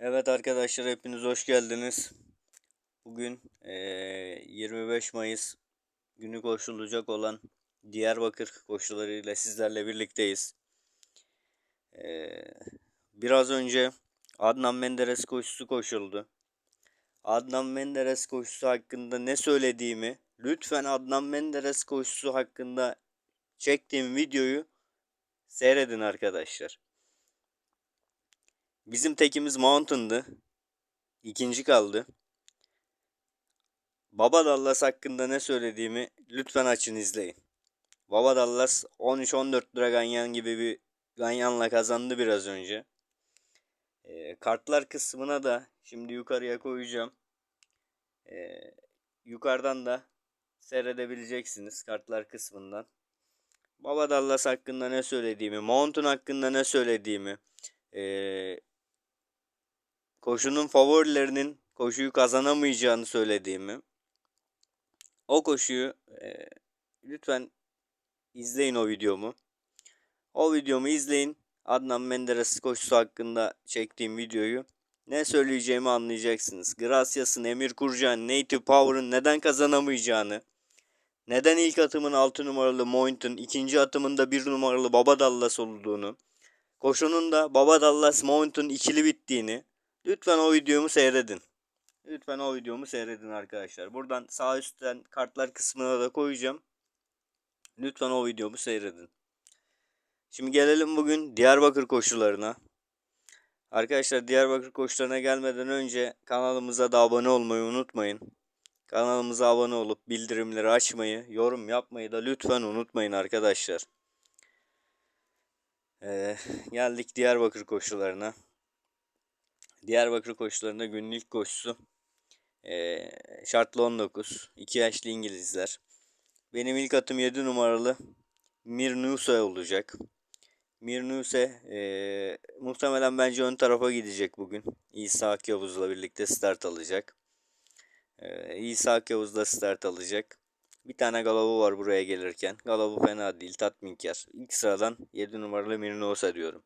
Evet arkadaşlar hepiniz hoş geldiniz. Bugün eee, 25 Mayıs günü koşulacak olan Diyarbakır koşularıyla sizlerle birlikteyiz. Eee, biraz önce Adnan Menderes koşusu koşuldu. Adnan Menderes koşusu hakkında ne söylediğimi lütfen Adnan Menderes koşusu hakkında çektiğim videoyu seyredin arkadaşlar. Bizim tekimiz Mountain'dı. İkinci kaldı. Baba Dallas hakkında ne söylediğimi lütfen açın izleyin. Baba Dallas 13-14 lira ganyan gibi bir ganyanla kazandı biraz önce. Ee, kartlar kısmına da şimdi yukarıya koyacağım. Ee, yukarıdan da seyredebileceksiniz kartlar kısmından. Baba Dallas hakkında ne söylediğimi, Mountain hakkında ne söylediğimi, ee, koşunun favorilerinin koşuyu kazanamayacağını söylediğimi, o koşuyu e, lütfen izleyin o videomu. O videomu izleyin. Adnan Menderes koşusu hakkında çektiğim videoyu. Ne söyleyeceğimi anlayacaksınız. Gracias'ın, Emir Kurcan, Native Power'ın neden kazanamayacağını, neden ilk atımın 6 numaralı Mointon, ikinci atımında 1 numaralı Baba Dallas olduğunu, koşunun da Baba Dallas Mountain ikili bittiğini, lütfen o videomu seyredin. Lütfen o videomu seyredin arkadaşlar. Buradan sağ üstten kartlar kısmına da koyacağım. Lütfen o videomu seyredin. Şimdi gelelim bugün Diyarbakır koşularına. Arkadaşlar Diyarbakır koşularına gelmeden önce kanalımıza da abone olmayı unutmayın. Kanalımıza abone olup bildirimleri açmayı, yorum yapmayı da lütfen unutmayın arkadaşlar. Ee, geldik Diyarbakır koşularına. Diyarbakır koşularında günlük koşusu ee, şartlı 19. 2 yaşlı İngilizler. Benim ilk atım 7 numaralı Mir Nuse olacak. Mir Nuse e, muhtemelen bence ön tarafa gidecek bugün. İsa Akyavuz'la birlikte start alacak. E, İsa Akyavuz da start alacak. Bir tane Galavu var buraya gelirken. Galavu fena değil, tatminkar. İlk sıradan 7 numaralı Mir Nuse diyorum.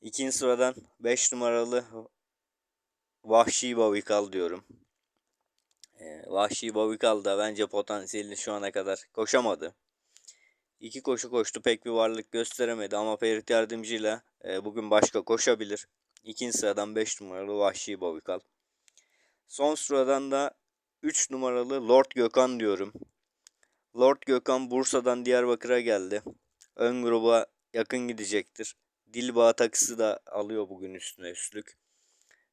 İkinci sıradan 5 numaralı Vahşi Bavikal diyorum. Ee, Vahşi Bavikal da bence potansiyelini şu ana kadar koşamadı. İki koşu koştu pek bir varlık gösteremedi ama Ferit Yardımcı'yla e, bugün başka koşabilir. İkinci sıradan 5 numaralı Vahşi Bavikal. Son sıradan da 3 numaralı Lord Gökhan diyorum. Lord Gökhan Bursa'dan Diyarbakır'a geldi. Ön gruba yakın gidecektir. Dilbağ takısı da alıyor bugün üstüne üstlük.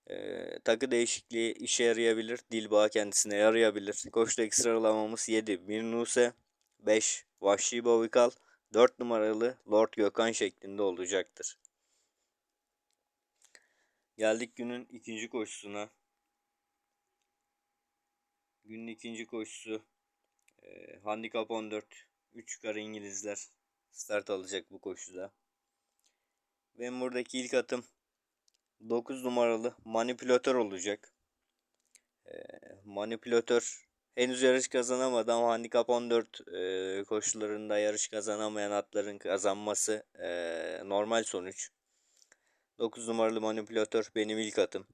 Ee, takı değişikliği işe yarayabilir. Dilbağ kendisine yarayabilir. Koçtaki sıralamamız 7. Mirnuse 5. Vahşi Bavikal 4 numaralı Lord Gökhan şeklinde olacaktır. Geldik günün ikinci koşusuna. Günün ikinci koşusu e, Handikap 14. 3 yukarı İngilizler start alacak bu koşuda. Benim buradaki ilk atım 9 numaralı manipülatör olacak. E, manipülatör henüz yarış kazanamadı ama handikap 14 e, koşularında yarış kazanamayan atların kazanması e, normal sonuç. 9 numaralı manipülatör benim ilk atım.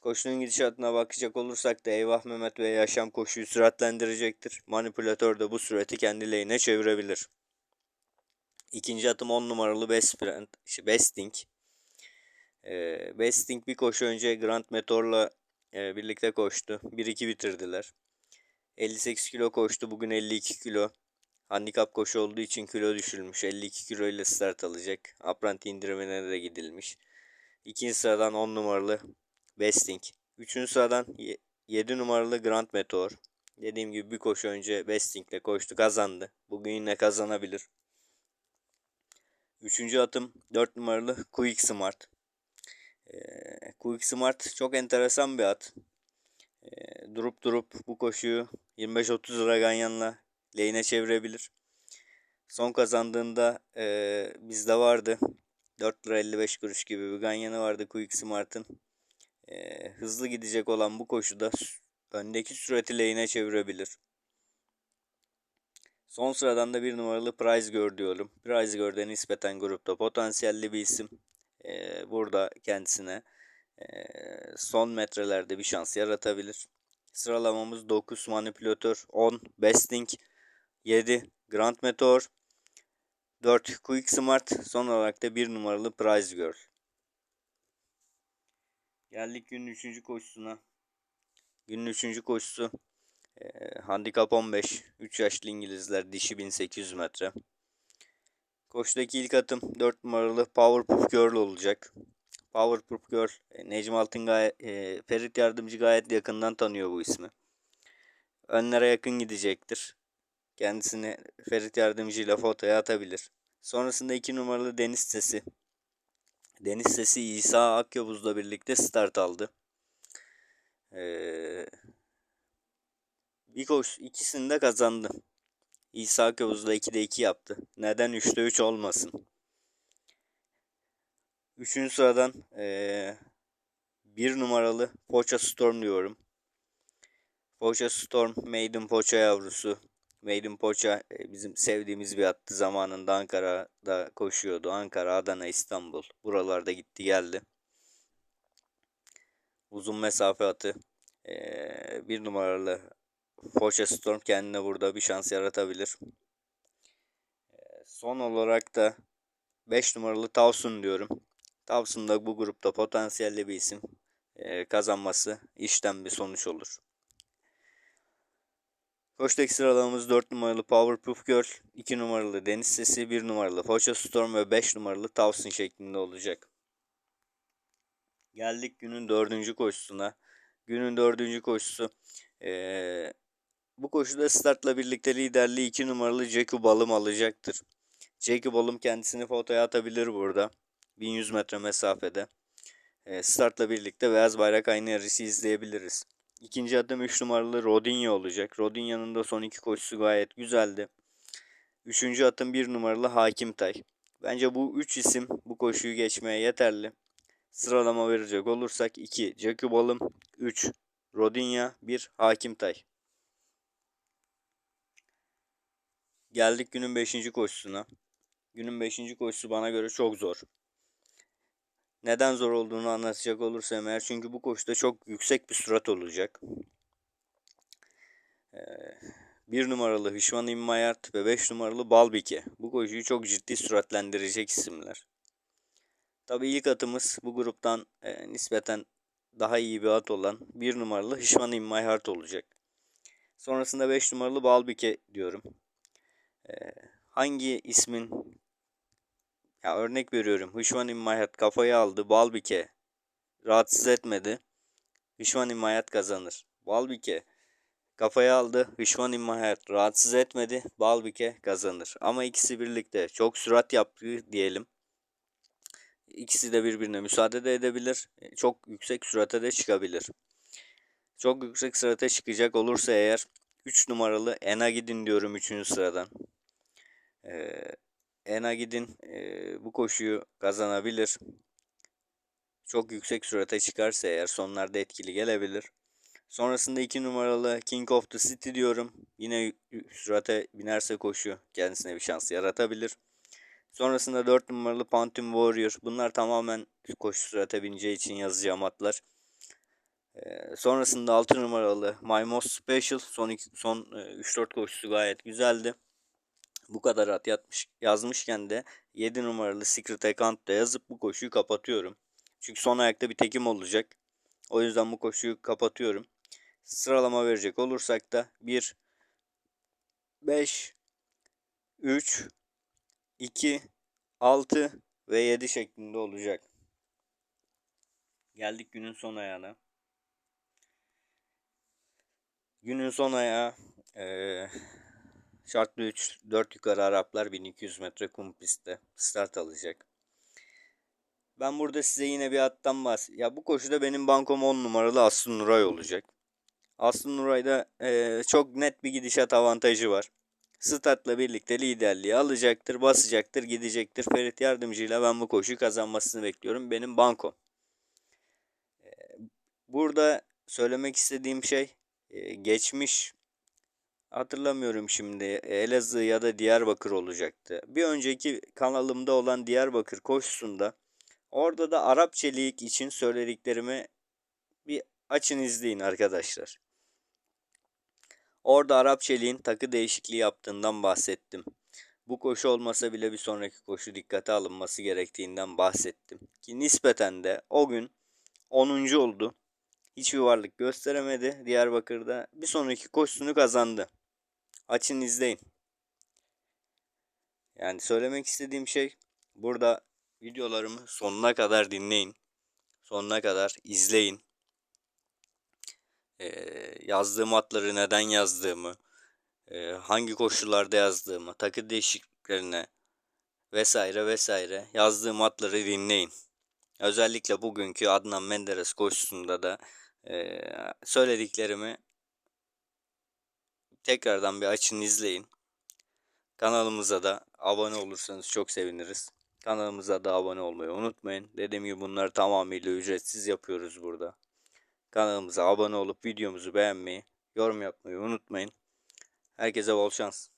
Koşunun gidişatına bakacak olursak da Eyvah Mehmet ve Yaşam koşuyu süratlendirecektir. Manipülatör de bu süreti kendi lehine çevirebilir. İkinci atım 10 numaralı Best, Brand, işte Besting. Ee, Besting bir koşu önce Grand Meteor'la e, birlikte koştu. 1-2 bitirdiler. 58 kilo koştu. Bugün 52 kilo. Handikap koşu olduğu için kilo düşülmüş. 52 kilo ile start alacak. Apranti indirimine de gidilmiş. İkinci sıradan 10 numaralı Besting. Üçüncü sıradan 7 numaralı Grand Meteor. Dediğim gibi bir koşu önce Besting ile koştu kazandı. Bugün yine kazanabilir. Üçüncü atım 4 numaralı Quick Smart. Ee, Quick Smart çok enteresan bir at. Ee, durup durup bu koşuyu 25-30 lira ganyanla lehine çevirebilir. Son kazandığında e, bizde vardı. 4 lira 55 kuruş gibi bir ganyanı vardı Quick Smart'ın. E, hızlı gidecek olan bu koşuda öndeki sürati lehine çevirebilir. Son sıradan da bir numaralı Prize Gör diyorum. Prize Gör'de nispeten grupta potansiyelli bir isim. Ee, burada kendisine Ee, son metrelerde bir şans yaratabilir. Sıralamamız 9 manipülatör, 10 besting, 7 Grand Meteor, 4 Quick Smart, son olarak da 1 numaralı Prize Girl. Geldik günün 3. koşusuna. Günün 3. koşusu e, handikap 15. 3 yaşlı İngilizler dişi 1800 metre. Koşudaki ilk atım 4 numaralı Powerpuff Girl olacak. Powerpuff Girl, Necmi Altın gayet, e, Ferit Yardımcı gayet yakından tanıyor bu ismi. Önlere yakın gidecektir. Kendisini Ferit Yardımcı ile fotoya atabilir. Sonrasında 2 numaralı Deniz Sesi. Deniz Sesi İsa Akyavuz'la birlikte start aldı. Ee, bir koş ikisini de kazandı. İsa Akyavuz'la 2'de 2 yaptı. Neden 3'te 3 olmasın? Üçüncü sıradan ee, bir numaralı Poça Storm diyorum. Poça Storm Maiden Poça yavrusu. Maiden Poça e, bizim sevdiğimiz bir attı zamanında Ankara'da koşuyordu. Ankara, Adana, İstanbul. Buralarda gitti geldi. Uzun mesafe atı. Ee, bir numaralı Poça Storm kendine burada bir şans yaratabilir. Ee, son olarak da 5 numaralı Tavsun diyorum. Tavsun da bu grupta potansiyelli bir isim. Ee, kazanması işten bir sonuç olur. Koç'taki sıralamamız 4 numaralı Powerpuff Girl, 2 numaralı Deniz Sesi, 1 numaralı Foça Storm ve 5 numaralı Tavsin şeklinde olacak. Geldik günün dördüncü koşusuna. Günün dördüncü koşusu. Ee, bu koşuda startla birlikte liderliği 2 numaralı Jacob Balım alacaktır. Jacob Balım kendisini fotoya atabilir burada. 1100 metre mesafede. Ee, startla birlikte beyaz bayrak aynı yarışı izleyebiliriz. İkinci adım 3 numaralı Rodinha olacak. Rodinha'nın da son iki koşusu gayet güzeldi. Üçüncü atım 1 numaralı Hakim Tay. Bence bu 3 isim bu koşuyu geçmeye yeterli. Sıralama verecek olursak 2 Jacob Alım, 3 Rodinha, 1 Hakim Geldik günün 5. koşusuna. Günün 5. koşusu bana göre çok zor. Neden zor olduğunu anlatacak olursam eğer çünkü bu koşuda çok yüksek bir sürat olacak. Ee, bir numaralı Hişman İmmayart ve 5 numaralı Balbike. Bu koşuyu çok ciddi süratlendirecek isimler. Tabi ilk atımız bu gruptan e, nispeten daha iyi bir at olan bir numaralı Hişman İmmayart olacak. Sonrasında 5 numaralı Balbike diyorum. Hangi ismin ya örnek veriyorum. Hışvan İmmayat kafayı aldı. Balbike rahatsız etmedi. Hışvan İmmayat kazanır. Balbike kafayı aldı. Hışvan İmmayat rahatsız etmedi. Balbike kazanır. Ama ikisi birlikte çok sürat yaptı diyelim. İkisi de birbirine müsaade de edebilir. Çok yüksek sürate de çıkabilir. Çok yüksek sürate çıkacak olursa eğer 3 numaralı Ena gidin diyorum 3. sıradan. Ee, Enagid'in e, bu koşuyu kazanabilir. Çok yüksek sürate çıkarsa eğer sonlarda etkili gelebilir. Sonrasında 2 numaralı King of the City diyorum. Yine sürate binerse koşu kendisine bir şans yaratabilir. Sonrasında 4 numaralı Phantom Warrior. Bunlar tamamen koşu sürate bineceği için yazacağım atlar. Ee, sonrasında 6 numaralı My Most Special. Son, son e, 3-4 koşusu gayet güzeldi bu kadar at yatmış, yazmışken de 7 numaralı Secret Account'ta yazıp bu koşuyu kapatıyorum. Çünkü son ayakta bir tekim olacak. O yüzden bu koşuyu kapatıyorum. Sıralama verecek olursak da 1 5 3 2 6 ve 7 şeklinde olacak. Geldik günün son ayağına. Günün son ayağı ee, Şartlı 3 4 yukarı Araplar 1200 metre kum pistte start alacak. Ben burada size yine bir attan bahs. Ya bu koşuda benim bankom 10 numaralı Aslı Nuray olacak. Aslı Nuray'da e, çok net bir gidişat avantajı var. Startla birlikte liderliği alacaktır, basacaktır, gidecektir. Ferit yardımcıyla ben bu koşuyu kazanmasını bekliyorum. Benim bankom. E, burada söylemek istediğim şey e, geçmiş Hatırlamıyorum şimdi. Elazığ ya da Diyarbakır olacaktı. Bir önceki kanalımda olan Diyarbakır koşusunda Orada da Arap Çelik için söylediklerimi bir açın izleyin arkadaşlar. Orada Arap Çelik'in takı değişikliği yaptığından bahsettim. Bu koşu olmasa bile bir sonraki koşu dikkate alınması gerektiğinden bahsettim. Ki nispeten de o gün 10. oldu. Hiçbir varlık gösteremedi. Diyarbakır'da bir sonraki koşusunu kazandı. Açın izleyin. Yani söylemek istediğim şey burada videolarımı sonuna kadar dinleyin. Sonuna kadar izleyin. Ee, yazdığım atları neden yazdığımı, e, hangi koşullarda yazdığımı, takı değişikliklerine vesaire vesaire yazdığım atları dinleyin. Özellikle bugünkü Adnan Menderes koşusunda da e, söylediklerimi tekrardan bir açın izleyin. Kanalımıza da abone olursanız çok seviniriz. Kanalımıza da abone olmayı unutmayın. Dediğim gibi bunları tamamıyla ücretsiz yapıyoruz burada. Kanalımıza abone olup videomuzu beğenmeyi, yorum yapmayı unutmayın. Herkese bol şans.